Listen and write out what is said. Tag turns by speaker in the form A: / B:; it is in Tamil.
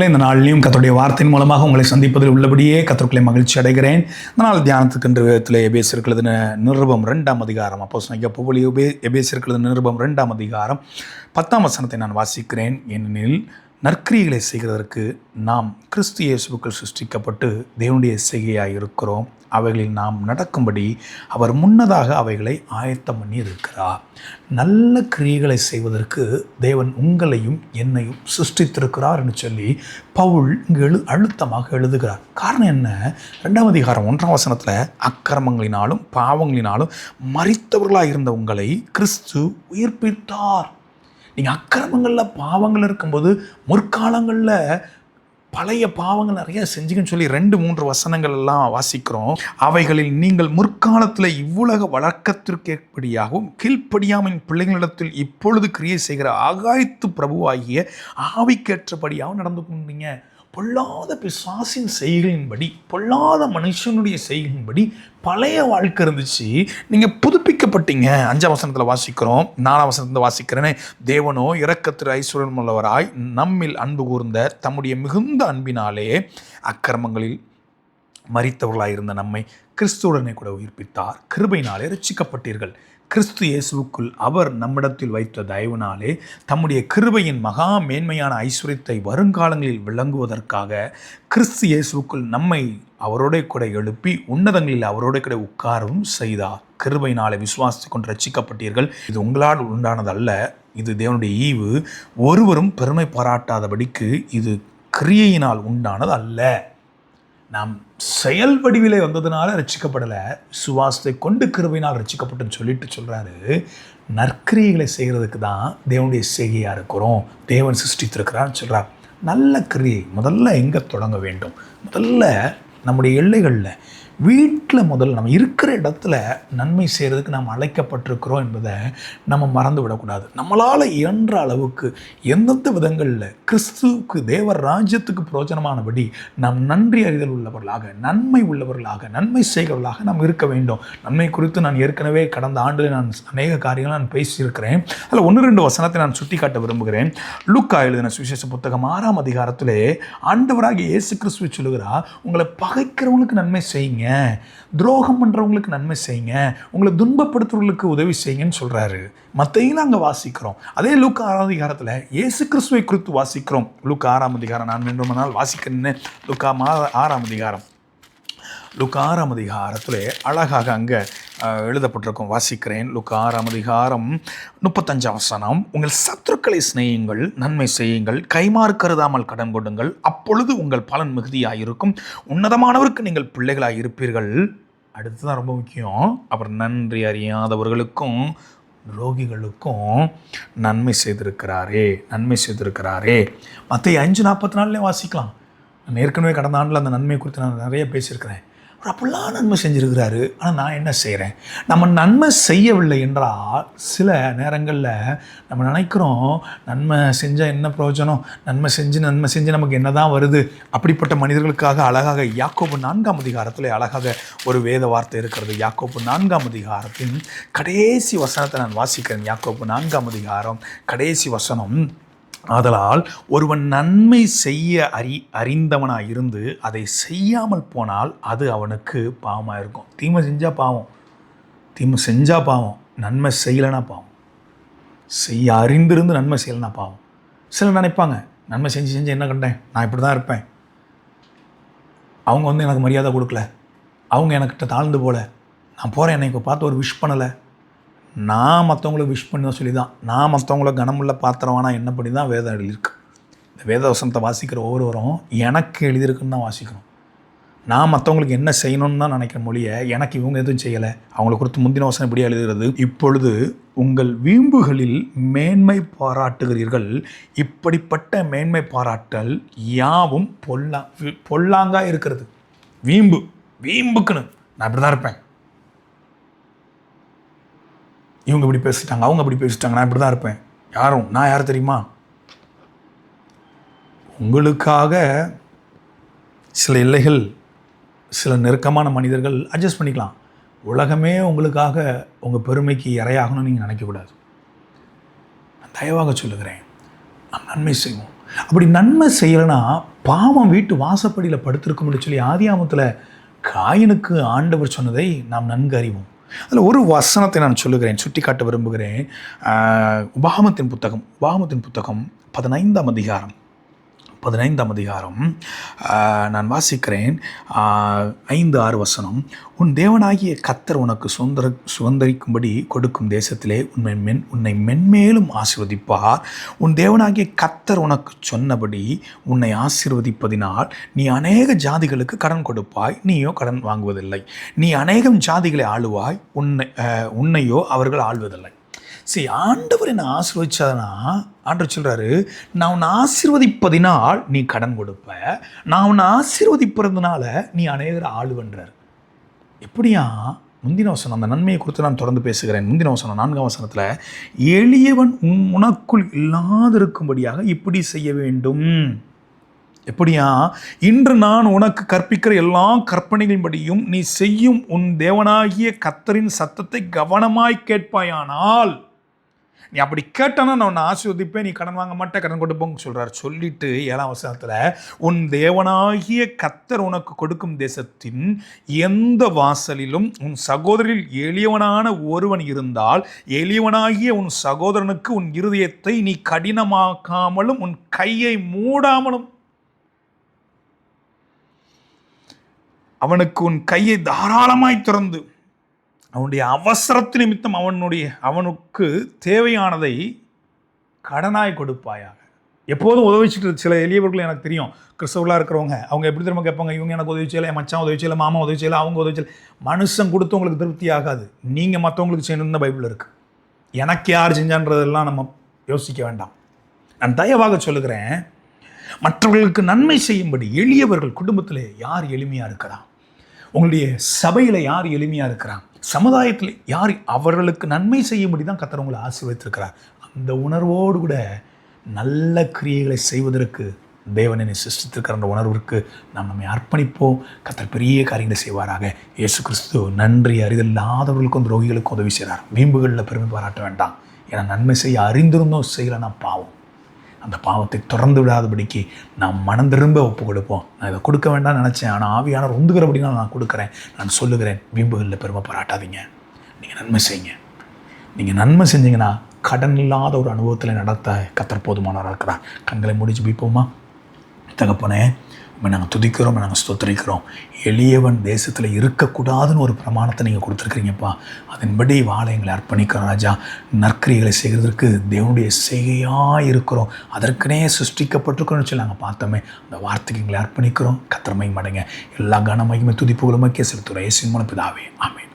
A: பிரியமானவர்களே இந்த நாளிலையும் கத்தருடைய வார்த்தையின் மூலமாக உங்களை சந்திப்பதில் உள்ளபடியே கத்தருக்களை மகிழ்ச்சி அடைகிறேன். இந்த நாள் தியானத்துக்கு என்று விதத்தில் எபேசிருக்கிறது நிருபம் ரெண்டாம் அதிகாரம். அப்போ சொன்ன புகழி எபேசிருக்கிறது நிருபம் ரெண்டாம் அதிகாரம் பத்தாம் வசனத்தை நான் வாசிக்கிறேன். ஏனெனில் நற்கிரிகளை செய்கிறதற்கு நாம் கிறிஸ்து இயேசுக்கள் சிருஷ்டிக்கப்பட்டு தேவனுடைய செய்கையாக இருக்கிறோம் அவைகளில் நாம் நடக்கும்படி அவர் முன்னதாக அவைகளை ஆயத்தம் பண்ணி இருக்கிறார் நல்ல கிரியைகளை செய்வதற்கு தேவன் உங்களையும் என்னையும் சிருஷ்டித்திருக்கிறார் என்று சொல்லி பவுல் இங்கு எழு அழுத்தமாக எழுதுகிறார். காரணம் என்ன? ரெண்டாம் அதிகாரம் ஒன்றாம் வசனத்தில் அக்கிரமங்களினாலும் பாவங்களினாலும் மறித்தவர்களாக இருந்த உங்களை கிறிஸ்து உயிர்ப்பித்தார். நீங்கள் அக்கிரமங்களில் பாவங்கள் இருக்கும்போது முற்காலங்களில் பழைய பாவங்கள் நிறைய செஞ்சுங்கன்னு சொல்லி ரெண்டு மூன்று வசனங்கள் எல்லாம் வாசிக்கிறோம். அவைகளில் நீங்கள் முற்காலத்தில் இவ்வுலக வழக்கத்திற்கேற்படியாகவும் கீழ்ப்படியாமின் பிள்ளைங்களிடத்தில் இப்பொழுது கிரியை செய்கிற ஆகாயத்து பிரபுவாகிய ஆவிக்கேற்றபடியாகவும் நடந்து கொண்டீங்க. பொல்லாத பிசாசின் செய்களின்படி பொல்லாத மனுஷனுடைய செய்களின்படி பழைய வாழ்க்கை இருந்துச்சு. நீங்கள் புதுப்பிக்கப்பட்டீங்க. அஞ்சாம் வசனத்தில் வாசிக்கிறோம். நாலாம் வசனத்தில் வாசிக்கிறேனே. தேவனோ இரக்கத்திற்கு ஐஸ்வரன் உள்ளவராய் நம்மில் அன்பு கூர்ந்த தம்முடைய மிகுந்த அன்பினாலே அக்கிரமங்களில் மறித்தவர்களாக இருந்த நம்மை கிறிஸ்துவுடனே கூட உயிர்ப்பித்தார். கிருபையினாலே ரட்சிக்கப்பட்டீர்கள் கிறிஸ்து இயேசுவுக்குள் அவர் நம்மிடத்தில் வைத்த தயவுனாலே தம்முடைய கிருபையின் மகா மேன்மையான ஐஸ்வர்யத்தை வருங்காலங்களில் விளங்குவதற்காக கிறிஸ்து இயேசுவுக்குள் நம்மை அவரோட கூட எழுப்பி உன்னதங்களில் அவரோட கூட உட்காரவும் செய்தார். கிருபையினாலே விசுவாசித்து கொண்டு ரட்சிக்கப்பட்டீர்கள் இது உங்களால் உண்டானதல்ல. இது தேவனுடைய ஈவு. ஒருவரும் பெருமை பாராட்டாதபடிக்கு இது கிரியையினால் உண்டானது அல்ல நாம் செயல் வடிவிலே வந்ததுனால ரசிக்கப்படலை. சுவாசத்தை கொண்டு கிருபையினால் ரசிக்கப்பட்டுன்னு சொல்லிட்டு சொல்கிறாரு நற்கிரியைகளை செய்கிறதுக்கு தான் தேவனுடைய செய்கையாக இருக்கிறோம். தேவன் சிருஷ்டித்திருக்கிறான்னு சொல்கிறார் நல்ல கிரியை முதல்ல எங்கே தொடங்க வேண்டும்? முதல்ல நம்முடைய எல்லைகளில் வீட்டில் முதல்ல நம்ம இருக்கிற இடத்துல நன்மை செய்கிறதுக்கு நாம் அழைக்கப்பட்டிருக்கிறோம் என்பதை நம்ம மறந்து விடக்கூடாது நம்மளால் இயன்ற அளவுக்கு எந்தெந்த விதங்களில் கிறிஸ்துவுக்கு தேவர் ராஜ்யத்துக்கு பிரயோஜனமானபடி நாம் நன்றி அறிதல் உள்ளவர்களாக நன்மை உள்ளவர்களாக நன்மை செய்கிறவர்களாக நாம் இருக்க வேண்டும். நன்மை குறித்து நான் ஏற்கனவே கடந்த ஆண்டில் நான் அநேக காரியங்கள் நான் பேசியிருக்கிறேன். அதில் ஒன்று ரெண்டு வசனத்தை நான் சுட்டிக்காட்ட விரும்புகிறேன். லுக்கா எழுதின சுவிசேஷ புத்தகம் ஆறாம் அதிகாரத்திலே ஆண்டவராக இயேசு கிறிஸ்துவை சொல்லுகிறார் உங்களை பகைக்கிறவங்களுக்கு நன்மை செய்யுங்க துரோகம் பண்ணுறவங்களுக்கு நன்மை செய்யுங்க. உங்களை துன்பப்படுத்துறவங்களுக்கு உதவி செய்யுங்கன்னு சொல்கிறாரு மற்றையும் நாங்கள் வாசிக்கிறோம். அதே லூக்கா ஆறாம் அதிகாரத்தில் இயேசு கிறிஸ்துவை குறித்து வாசிக்கிறோம். லூக்கா ஆறாம் அதிகாரம் நான் வேண்டுமானால் நாள் வாசிக்கிறேன்னு. லூக்கா மா ஆறாம் அதிகாரம். லுக்கா ஆறாம் அதிகாரத்தில் அழகாக அங்கே எழுதப்பட்டிருக்கும். வாசிக்கிறேன். லுக்கா ஆறாம் அதிகாரம் முப்பத்தஞ்சாம் வசனம் உங்கள் சத்துருக்களை சிநேயுங்கள் நன்மை செய்யுங்கள் கைமாறு கருதாமல் கடன் கொடுங்கள் அப்பொழுது உங்கள் பலன் மிகுதியாக இருக்கும் உன்னதமானவருக்கு நீங்கள் பிள்ளைகளாக இருப்பீர்கள். அடுத்து தான் ரொம்ப முக்கியம். அப்புறம் நன்றி அறியாதவர்களுக்கும் ரோகிகளுக்கும் நன்மை செய்திருக்கிறாரே நன்மை செய்திருக்கிறாரே. மற்ற அஞ்சு நாற்பத்தி நாள்லேயே வாசிக்கலாம். நான் ஏற்கனவே கடந்த ஆண்டில் அந்த நன்மை குறித்து நான் நிறைய பேசியிருக்கிறேன். அவர் அப்படிலாம் நன்மை செஞ்சுருக்கிறாரு. ஆனால் நான் என்ன செய்கிறேன் நம்ம நன்மை செய்யவில்லை என்றால் சில நேரங்களில் நம்ம நினைக்கிறோம் நன்மை செஞ்சால் என்ன பிரயோஜனம்? நன்மை செஞ்சு நன்மை செஞ்சு நமக்கு என்ன தான் வருது? அப்படிப்பட்ட மனிதர்களுக்காக அழகாக யாக்கோபு நான்காம் அதிகாரத்தில் அழகாக ஒரு வேத வார்த்தை இருக்கிறது. யாக்கோபு நான்காம் அதிகாரத்தின் கடைசி வசனத்தை நான் வாசிக்கிறேன். யாக்கோபு நான்காம் அதிகாரம் கடைசி வசனம். ஆதலால் ஒருவன் நன்மை செய்ய அறி அறிந்தவனாக இருந்து அதை செய்யாமல் போனால் அது அவனுக்கு பாவமாக இருக்கும். தீமை செஞ்சால் பாவம். தீமை செஞ்சால் பாவம். நன்மை செய்யலைன்னா பாவம். செய்ய அறிந்திருந்து நன்மை செய்யலைனா பாவம். சிலர் நினைப்பாங்க நன்மை செஞ்சு செஞ்சு என்ன கண்டேன்? நான் இப்படி தான் இருப்பேன். அவங்க வந்து எனக்கு மரியாதை கொடுக்கல. அவங்க எனக்கிட்ட தாழ்ந்து போல. நான் போகிறேன் என்னை இப்போ பார்த்து ஒரு விஷ் பண்ணலை. நான் மற்றவங்களுக்கு விஷ் பண்ண சொல்லி தான் நான் மற்றவங்கள கனமுள்ள பாத்திரவானா என்ன பண்ணி தான் வேதம் எழுதியிருக்கு. இந்த வேத வசனத்தை வாசிக்கிற ஒவ்வொருவரும் எனக்கு எழுதியிருக்குன்னு தான் வாசிக்கணும். நான் மற்றவங்களுக்கு என்ன செய்யணும்னு தான் நினைக்கிற மொழியை எனக்கு இவங்க எதுவும் செய்யலை. அவங்கள குறித்து முந்தின வசனம் இப்படி எழுதுகிறது? இப்பொழுது உங்கள் வீம்புகளில் மேன்மை பாராட்டுகிறீர்கள். இப்படிப்பட்ட மேன்மை பாராட்டல் யாவும் பொல்லா பொல்லாங்காக இருக்கிறது. வீம்பு வீம்புக்குன்னு. நான் இப்படி தான் இருப்பேன். இவங்க இப்படி பேசிட்டாங்க அவங்க இப்படி பேசிட்டாங்க நான் இப்படி தான் இருப்பேன். யாரும் நான் யார் தெரியுமா? உங்களுக்காக சில எல்லைகள் சில நெருக்கமான மனிதர்கள் அட்ஜஸ்ட் பண்ணிக்கலாம். உலகமே உங்களுக்காக உங்கள் பெருமைக்கு இறையாகணும்னு நீங்கள் நினைக்கக்கூடாது. நான் தயவாக சொல்லுகிறேன் நாம் நன்மை செய்வோம். அப்படி நன்மை செய்யலைன்னா பாவம் வீட்டு வாசப்படியில் படுத்திருக்கும்னு சொல்லி ஆதியாமத்தில் காயனுக்கு ஆண்டவர் சொன்னதை நாம் நன்கு அறிவோம். அதில் ஒரு வசனத்தை நான் சொல்லுகிறேன் சுட்டி காட்ட விரும்புகிறேன். உபாமத்தின் உபாகமத்தின் புத்தகம் உபாகமத்தின் புத்தகம் பதினைந்தாம் அதிகாரம். பதினைந்தாம் அதிகாரம். நான் வாசிக்கிறேன். ஐந்து ஆறு வசனம். உன் தேவனாகிய கத்தர் உனக்கு சுதந்திர சுதந்திரிக்கும்படி கொடுக்கும் தேசத்திலே உன்னை மென் உன்னை மென்மேலும் ஆசிர்வதிப்பார். உன் தேவனாகிய கத்தர் உனக்கு சொன்னபடி உன்னை ஆசீர்வதிப்பதினால் நீ அநேக ஜாதிகளுக்கு கடன் கொடுப்பாய். நீயோ கடன் வாங்குவதில்லை. நீ அநேகம் ஜாதிகளை ஆளுவாய். உன்னை உன்னையோ அவர்கள் ஆள்வதில்லை. சரி ஆண்டவர் என்னை ஆசீர்வதிச்சாதனா ஆண்டவர் சொல்கிறாரு நான் உன்னை ஆசீர்வதிப்பதினால் நீ கடன் கொடுப்ப. நான் உன்னை ஆசீர்வதிப்பதுனால நீ அநேகர் ஆளுவன்றார் எப்படியா? முந்தின வசனம் அந்த நன்மையை குறித்து நான் தொடர்ந்து பேசுகிறேன். முந்தின வசனம் நான்காம் வசனத்தில் எளியவன் உனக்குள் இல்லாதிருக்கும்படியாக இப்படி செய்ய வேண்டும். எப்படியா? இன்று நான் உனக்கு கற்பிக்கிற எல்லா கற்பனைகளின்படியும் நீ செய்யும் உன் தேவனாகிய கத்தரின் சத்தத்தை கவனமாய் கேட்பாயானால் நீ அப்படி கேட்டனா நான் உன்னை ஆசீர்வதிப்பேன் நீ கடன் வாங்க மாட்டே கடன் கொடுப்போங்க சொல்கிறார் சொல்லிட்டு ஏழாம் வசனத்தில் உன் தேவனாகிய கத்தர் உனக்கு கொடுக்கும் தேசத்தின் எந்த வாசலிலும் உன் சகோதரில் எளியவனான ஒருவன் இருந்தால் எளியவனாகிய உன் சகோதரனுக்கு உன் இருதயத்தை நீ கடினமாக்காமலும் உன் கையை மூடாமலும். அவனுக்கு உன் கையை தாராளமாய் திறந்து அவனுடைய அவசரத்து நிமித்தம் அவனுடைய அவனுக்கு தேவையானதை கடனாய் கொடுப்பாயாக. எப்போதும் உதவிச்சுட்டு சில எளியவர்கள் எனக்கு தெரியும். கிறிஸ்தவர்களாக இருக்கிறவங்க அவங்க எப்படி திரும்ப கேட்பாங்க? இவங்க எனக்கு உதவி செய்யலை என் மச்சான் உதவி செய்யலை மாமா உதவி செய்யலை அவங்க உதவி செய்யலை. மனுஷன் கொடுத்து உங்களுக்கு திருப்தி ஆகாது. நீங்கள் மற்றவங்களுக்கு செய்யணும்னு தான் பைபிள் இருக்குது எனக்கு யார் செஞ்சான்றதெல்லாம் நம்ம யோசிக்க வேண்டாம். நான் தயவாக சொல்லுகிறேன் மற்றவர்களுக்கு நன்மை செய்யும்படி எளியவர்கள் குடும்பத்தில் யார் எளிமையாக இருக்கிறா உங்களுடைய சபையில் யார் எளிமையாக இருக்கிறா சமுதாயத்தில் யார் அவர்களுக்கு நன்மை செய்யும்படி தான் கத்தர் உங்களை ஆசீர்வதித்திருக்கிறார். அந்த உணர்வோடு கூட நல்ல கிரியைகளை செய்வதற்கு தேவனை சிருஷ்டித்திருக்கிற அந்த உணர்விற்கு நாம் நம்மை அர்ப்பணிப்போம். கத்தர் பெரிய காரியங்களை செய்வாராக. இயேசு கிறிஸ்து நன்றி அறிவில்லாதவர்களுக்கும் துரோகிகளுக்கும் உதவி செய்கிறார் வீம்புகளில் பெருமை பாராட்ட வேண்டாம். ஏன்னா நன்மை செய்ய அறிந்திருந்தோம் செய்யலைன்னா பாவம். அந்த பாவத்தை திறந்து விடாதபடிக்கு நாம் மனம் திரும்ப ஒப்பு கொடுப்போம். நான் இதை கொடுக்க வேண்டாம்னு நினச்சேன். ஆனால் ஆவியானவர் உந்துகிறபடினா நான் கொடுக்குறேன். நான் சொல்லுகிறேன் வீம்புகளில் பெருமை பாராட்டாதீங்க. நீங்கள் நன்மை செய்யுங்க. நீங்கள் நன்மை செஞ்சீங்கன்னா கடன் இல்லாத ஒரு அனுபவத்தில் நடத்த கத்தர் போதுமானவராக இருக்கிறார். கண்களை முடிச்சு போய்ப்போமா தகப்பனே நாங்கள் துதிக்கிறோம் நாங்கள் ஸ்தோத்திரிக்கிறோம். எளியவன் தேசத்தில் இருக்கக்கூடாதுன்னு ஒரு பிரமாணத்தை நீங்கள் கொடுத்துருக்கிறீங்கப்பா. அதன்படி வாழை எங்களை அர்ப்பணிக்கிறோம் ராஜா. நற்கிரிகளை செய்கிறதுக்கு தேவனுடைய செய்கையாக இருக்கிறோம். அதற்குனே சிருஷ்டிக்கப்பட்டிருக்கோம்னு சொல்லி நாங்கள் பார்த்தோமே. அந்த வார்த்தைக்கு எங்களை அர்ப்பணிக்கிறோம். கத்திரமையும் மடங்க எல்லா கனமையுமே துதிப்புகளுமே செலுத்துகிறோம். இயேசுவின் மூலம் பிதாவே.